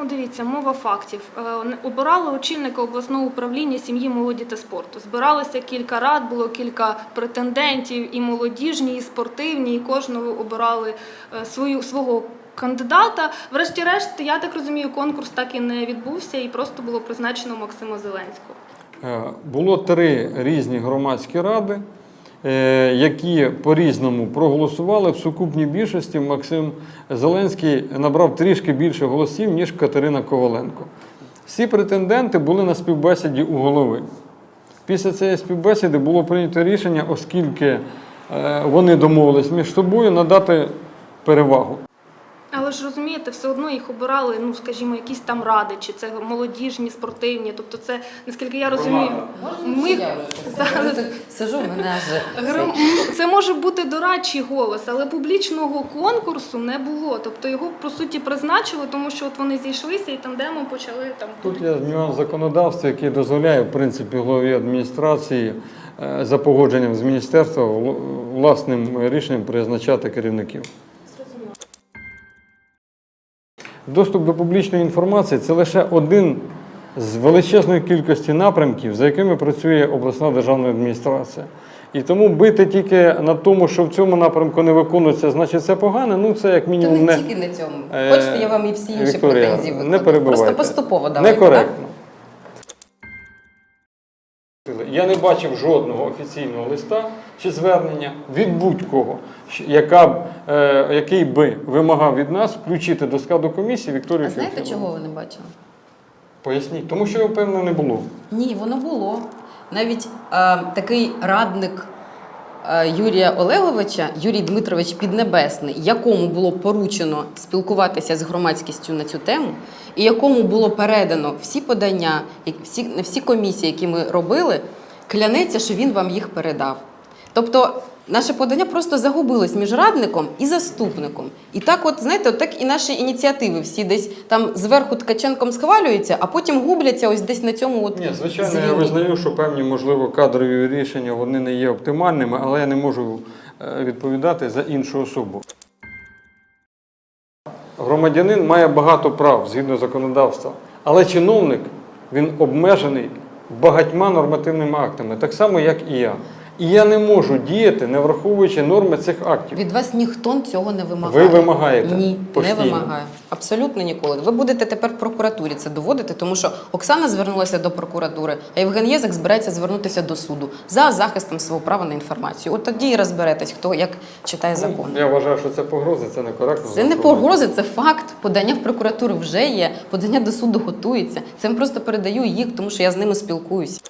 Ну, дивіться, мова фактів. Е, Обирали очільника обласного управління сім'ї, молоді та спорту. Збиралося кілька рад, було кілька претендентів, і молодіжні, і спортивні, і кожного обирали е, свою свого. Кандидата, врешті-решт, я так розумію, конкурс так і не відбувся, і просто було призначено Максима Зеленського. Е, Було три різні громадські ради, які по-різному проголосували. В сукупній більшості Максим Зеленський набрав трішки більше голосів, ніж Катерина Коваленко. Всі претенденти були на співбесіді у голови. Після цієї співбесіди було прийнято рішення, оскільки е, вони домовились між собою, надати перевагу. Але ж розумієте, все одно їх обирали, ну скажімо, якісь там ради, чи це молодіжні, спортивні. Тобто, це наскільки я розумію, ми зараз- сижу, мене Це може бути дорадчий голос, але публічного конкурсу не було. Тобто його по суті призначили, тому що от вони зійшлися і тандемом почали там. Тут є нюанс законодавства, який дозволяє, в принципі, голові адміністрації е, за погодженням з міністерства власним рішенням призначати керівників. Доступ до публічної інформації це лише один з величезної кількості напрямків, за якими працює обласна державна адміністрація. І тому бити тільки на тому, що в цьому напрямку не виконується, значить це погано. Ну це як мінімум не не тільки на цьому. Е, Хочете, я вам і всі інші Вікторія, претензії не викладу? перебивайте. Просто поступово давайте. Некоректно. Я не бачив жодного офіційного листа чи звернення від будь-кого, е, який би вимагав від нас включити до складу комісії Вікторію А знаєте, чого ви не бачили? Поясніть, тому що його, певно, не було. Ні, воно було. Навіть е, такий радник е, Юрія Олеговича, Юрій Дмитрович Піднебесний, якому було поручено спілкуватися з громадськістю на цю тему, і якому було передано всі подання, всі, всі комісії, які ми робили, клянеться, що він вам їх передав. Тобто наше подання просто загубилось між радником і заступником. І так, от знаєте, от так і наші ініціативи всі десь там зверху Ткаченком схвалюються, а потім губляться ось десь на цьому. От Ні, звичайно, я визнаю, що певні, можливо, кадрові рішення вони не є оптимальними, але я не можу е, відповідати за іншу особу. Громадянин має багато прав згідно законодавства, але чиновник він обмежений багатьма нормативними актами, так само, як і я. І я не можу діяти, не враховуючи норми цих актів. Від вас ніхто цього не вимагає. Ви вимагаєте Ні, постійно. не вимагає. Абсолютно ніколи. Ви будете тепер в прокуратурі це доводити, тому що Оксана звернулася до прокуратури, а Євген Єзик збирається звернутися до суду за захистом свого права на інформацію. От тоді і розберетесь, хто як читає закон. Ну, Я вважаю, що це погрози, це некоректно. Це не погрози, це факт. Подання в прокуратуру вже є, подання до суду готується. Це я просто передаю їх, тому що я з ними спілкуюся.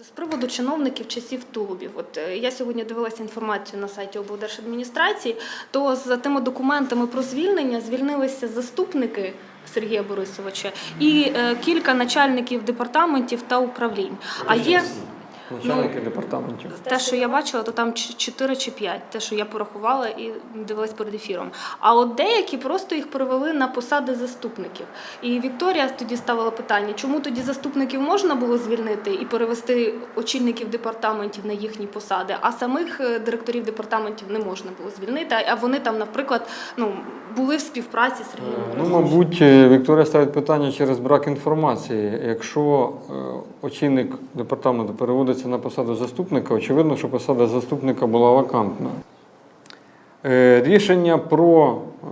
З приводу чиновників часів тулубів, от е, я сьогодні дивилася інформацію на сайті облдержадміністрації, то за тими документами про звільнення звільнилися заступники Сергія Борисовича і е, кілька начальників департаментів та управлінь. А є Начальники департаментів. те, що я бачила, то там 4 чи 5, те, що я порахувала і дивилась перед ефіром. А от деякі просто їх перевели на посади заступників. І Вікторія тоді ставила питання, чому тоді заступників можна було звільнити і перевести очільників департаментів на їхні посади, а самих е, директорів департаментів не можна було звільнити. А вони там, наприклад, ну були в співпраці з Сергієм Ну, мабуть, е, Вікторія ставить питання через брак інформації. Якщо е, очільник департаменту переводиться на посаду заступника, очевидно, що посада заступника була вакантна. Е, Рішення про е,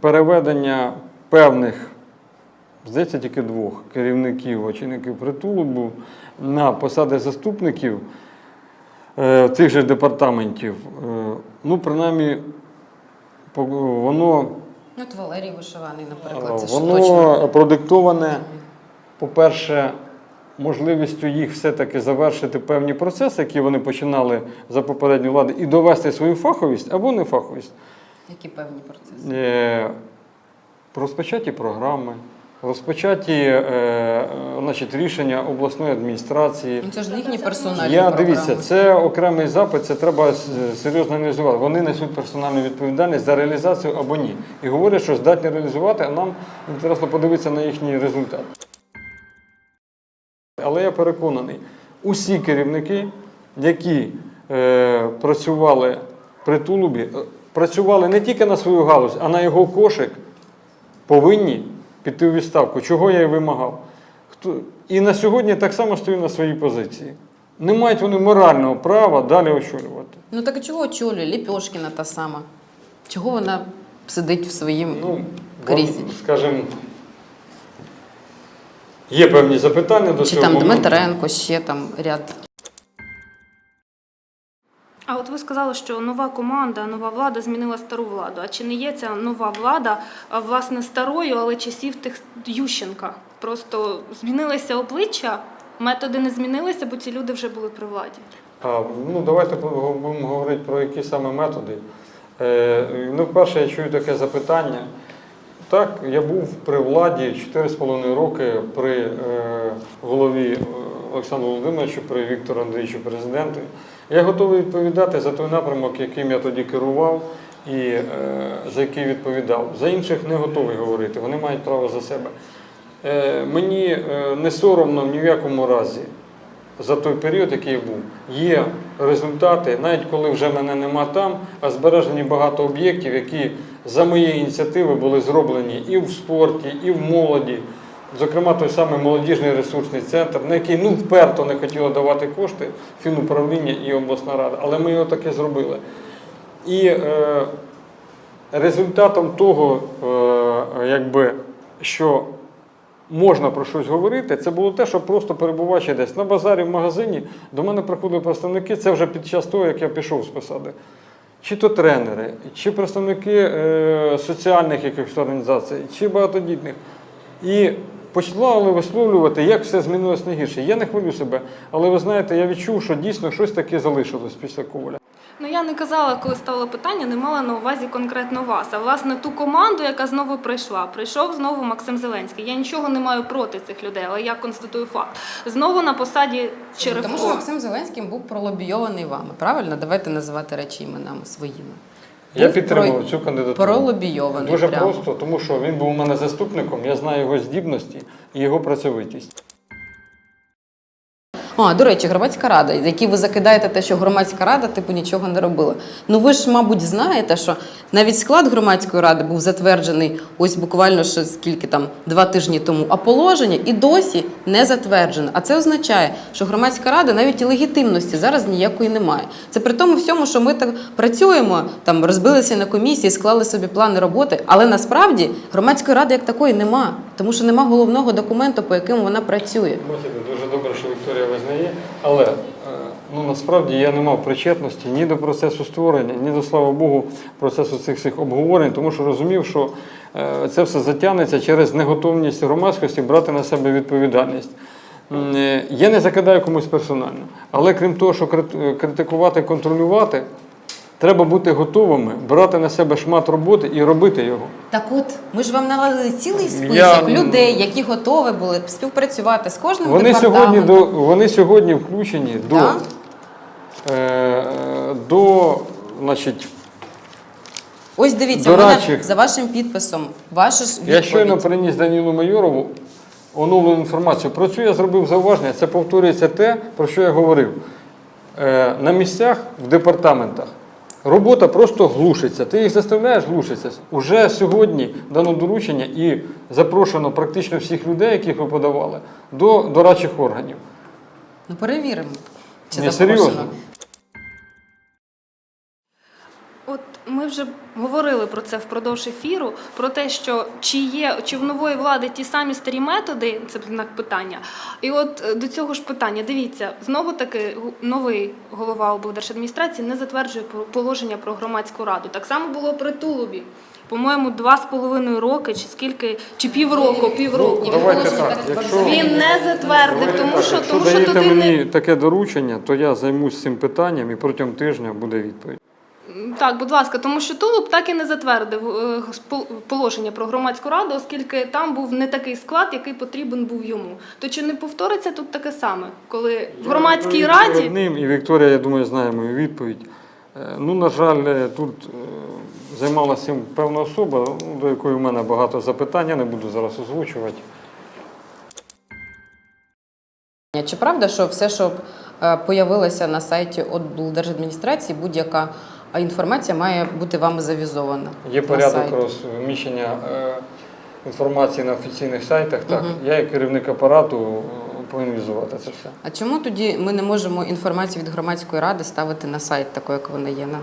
переведення певних, здається, тільки двох керівників, очільників притулубу на посади заступників е, цих же департаментів, ну, принаймні, воно От Валерій Вишиваний, наприклад, це ж точно. продиктоване, по-перше, можливістю їх все-таки завершити певні процеси, які вони починали за попередньої влади, і довести свою фаховість або нефаховість. Які певні процеси. Е, Розпочаті програми, розпочаті е, е, значить, рішення обласної адміністрації. Ну, Це ж не їхні персональні Я програми. дивіться, це окремий запит, це треба серйозно аналізувати. Вони несуть персональну відповідальність за реалізацію або ні. І говорять, що здатні реалізувати, а нам інтересно подивитися на їхній результат. Але я переконаний, усі керівники, які е, працювали при тулубі, е, працювали не тільки на свою галузь, а на його кошик, повинні піти у відставку, чого я і вимагав. Хто... І на сьогодні так само стою на своїй позиції. Не мають вони морального права далі очолювати. Ну так а чого очолює? Ліпьошкіна та сама. Чого вона сидить в своїм Ну, кріслі? скажімо, є певні запитання до Чи цього. там моменту. Дмитренко, ще там ряд. А от ви сказали, що нова команда, нова влада змінила стару владу. А чи не є ця нова влада а, власне старою, але часів тих Ющенка? Просто змінилися обличчя, методи не змінилися, бо ці люди вже були при владі. А, ну, давайте будемо говорити про які саме методи. Е, ну, вперше я чую таке запитання. Так, я був при владі 4,5 роки при е, голові е, Олександру Володимировичу, при Віктору Андрійовичу президенту. Я готовий відповідати за той напрямок, яким я тоді керував і е, за який відповідав. За інших не готовий говорити, вони мають право за себе. Е, мені е, не соромно ні в якому разі за той період, який я був. Є результати, навіть коли вже мене нема там, а збережені багато об'єктів, які за моєї ініціативи були зроблені і в спорті, і в молоді. Зокрема, той самий молодіжний ресурсний центр, на який ну вперто не хотіло давати кошти фінуправління і обласна рада, але ми його таки зробили. І е, результатом того, е, якби, що можна про щось говорити, це було те, що просто перебуваючи десь на базарі, в магазині, до мене приходили представники, це вже під час того, як я пішов з посади. Чи то тренери, чи представники е, соціальних якихось організацій, чи багатодітних. І почали висловлювати, як все змінилось найгірше. гірше. Я не хвилю себе, але ви знаєте, я відчув, що дійсно щось таке залишилось після Коваля. Ну я не казала, коли ставила питання, не мала на увазі конкретно вас. А власне ту команду, яка знову прийшла. Прийшов знову Максим Зеленський. Я нічого не маю проти цих людей, але я констатую факт. Знову на посаді Черевко. Тому що Максим Зеленський був пролобійований вами. Правильно? Давайте називати речі іменами своїми. Я Був підтримував про- цю кандидатуру. Пролобійований. Дуже прямо. просто, тому що він був у мене заступником, я знаю його здібності і його працьовитість. А, до речі, громадська рада, які ви закидаєте те, що громадська рада типу нічого не робила. Ну ви ж, мабуть, знаєте, що навіть склад громадської ради був затверджений ось буквально ще скільки там два тижні тому, а положення і досі не затверджено. А це означає, що громадська рада навіть і легітимності зараз ніякої немає. Це при тому всьому, що ми так працюємо, там розбилися на комісії, склали собі плани роботи, але насправді громадської ради як такої нема, тому що нема головного документу, по якому вона працює. Дуже що Вікторія визнає, але е, ну, насправді я не мав причетності ні до процесу створення, ні до слава Богу, процесу цих всіх обговорень, тому що розумів, що е, це все затягнеться через неготовність громадськості брати на себе відповідальність. Е, Я не закидаю комусь персонально, але крім того, що критикувати, контролювати, треба бути готовими брати на себе шмат роботи і робити його. Так от, ми ж вам навалили цілий список Я- людей, які готові були співпрацювати з кожним Вони сьогодні, до, вони сьогодні включені до, Да? е, до значить, Ось дивіться, у До мене речі- за вашим підписом, ваша ж я щойно приніс Данілу Майорову оновлену інформацію. Про цю я зробив зауваження. Це повторюється те, про що я говорив. Е, на місцях в департаментах робота просто глушиться. Ти їх заставляєш глушитися. Уже сьогодні дано доручення і запрошено практично всіх людей, яких ви подавали, до дорадчих органів. Ну перевіримо. Чи Ні, запрошено. серйозно. От ми вже говорили про це впродовж ефіру, про те, що чи є чи в нової влади ті самі старі методи, це знак питання. І от е, до цього ж питання, дивіться, знову таки новий голова облдержадміністрації не затверджує положення про громадську раду. Так само було при Тулубі. По-моєму, два з половиною роки, чи скільки, чи півроку, півроку. Ні, Давайте так, якщо- Він не затвердив, Давайте тому що якщо тому що туди мені не таке доручення, то я займусь цим питанням і протягом тижня буде відповідь. Так, будь ласка, тому що Тулуб так і не затвердив е, положення про громадську раду, оскільки там був не такий склад, який потрібен був йому. То чи не повториться тут таке саме, коли в громадській Я раді перед ним, і Вікторія, я думаю, знає мою відповідь. Е, Ну, на жаль, е, тут займалася цим певна особа, ну, до якої в мене багато запитань, я не буду зараз озвучувати. Чи правда, що все, що е, появилося на сайті облдержадміністрації, будь-яка е, інформація має бути вами завізована? Є на порядок розміщення е, інформації на офіційних сайтах, так, угу. я як керівник апарату е, повинен візувати це все. А чому тоді ми не можемо інформацію від громадської ради ставити на сайт, такою, як вона є? На?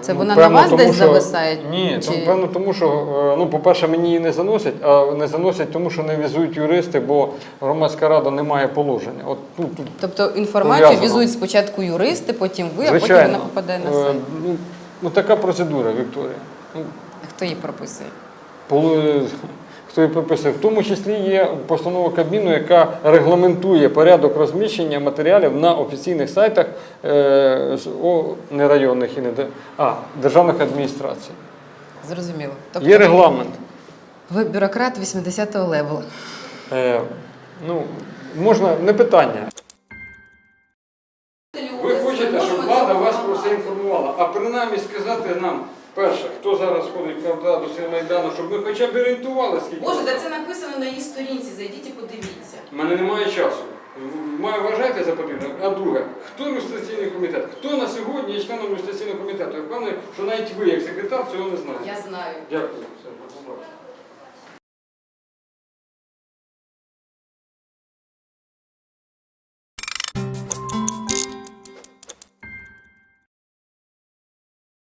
Це вона на вас десь зависає, Ні, чи- тому, певно, тому що, е, ну, по-перше, мені її не заносять, а не заносять, тому що не візують юристи, бо громадська рада не має положення. От ну, тут Тобто інформацію Пов'язано. візують спочатку юристи, потім ви, а потім вона попаде на Е, сайт. Ну, ну, така процедура, Вікторія. Ну, Хто її прописує? Полу- Хто і прописує, в тому числі є постанова Кабміну, яка регламентує порядок розміщення матеріалів на офіційних сайтах е, о, не районних і не де- а, державних адміністрацій. Зрозуміло. Тобто Є регламент. ви бюрократ 80-го левелу. Е, ну, можна, не питання. Ви хочете, щоб влада вас про це інформувала, а принаймні сказати нам, перше, хто зараз ходить правда до Майдану, щоб ми хоча б орієнтували, скільки. Боже, та це написано на її сторінці. Зайдіть і подивіться. У мене немає часу. Маю вважати за потрібне. А друге, хто люстраційний комітет? Хто на сьогодні є членом люстраційного комітету? Я впевнений, що навіть ви, як секретар, цього не знаєте. Я знаю. Дякую. Все, побачення.